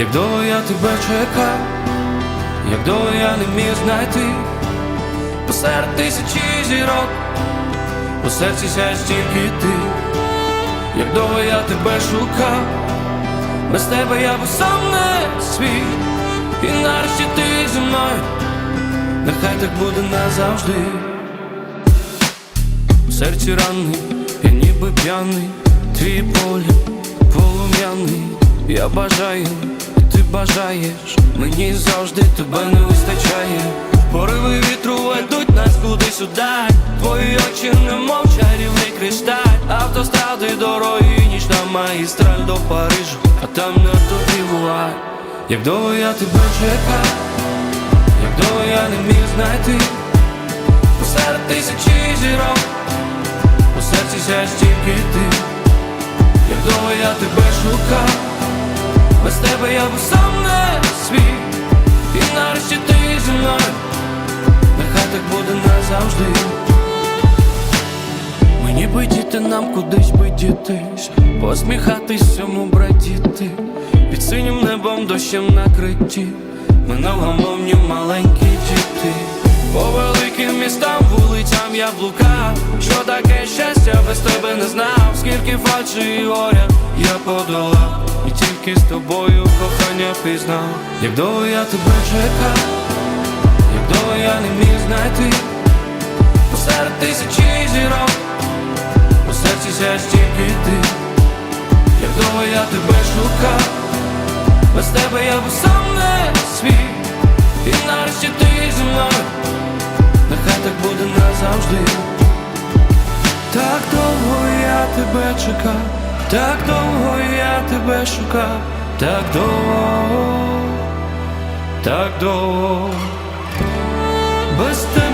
як довго я тебе чекав, як довго я не міг знайти. Посеред тисячі зірок, у серці сяєш тільки ти, як довго я тебе шукав, без тебе я був сам не свій, і нарешті ти зі мною, нехай так буде назавжди. У серці ранний, я ніби п'яний, твій погляд полум'яний, я бажаю, ти бажаєш, мені завжди тебе не вистачає. Пориви вітру ведуть нас кудись удай Твої очі немов чарівний кришталь. Автостради, дороги, нічна магістраль до Парижу, а там на тобі буває Як довго я тебе чекав, як довго я не міг знайти? Посеред тисячі зірок. У серці сяєш тільки ти, як довго я тебе шукав, без тебе я був сам не свій, і нарешті ти зі мною, нехай так буде назавжди. Мені би діти нам кудись би дітись, посміхатись цьому братіти, під синім небом дощем накриті, ми на маленькі діти. Блукав Що таке щастя без тебе не знав. Скільки фальші і горя я подолав. І тільки з тобою кохання пізнав. Як довго я тебе чекав Як довго я не міг знайти. Посеред тисячі зірок У серці сяєш тільки ти. Як довго я тебе шукав Без тебе я був сам не свій тебе чекав, так довго я тебе шукав, так довго, так довго, без тебе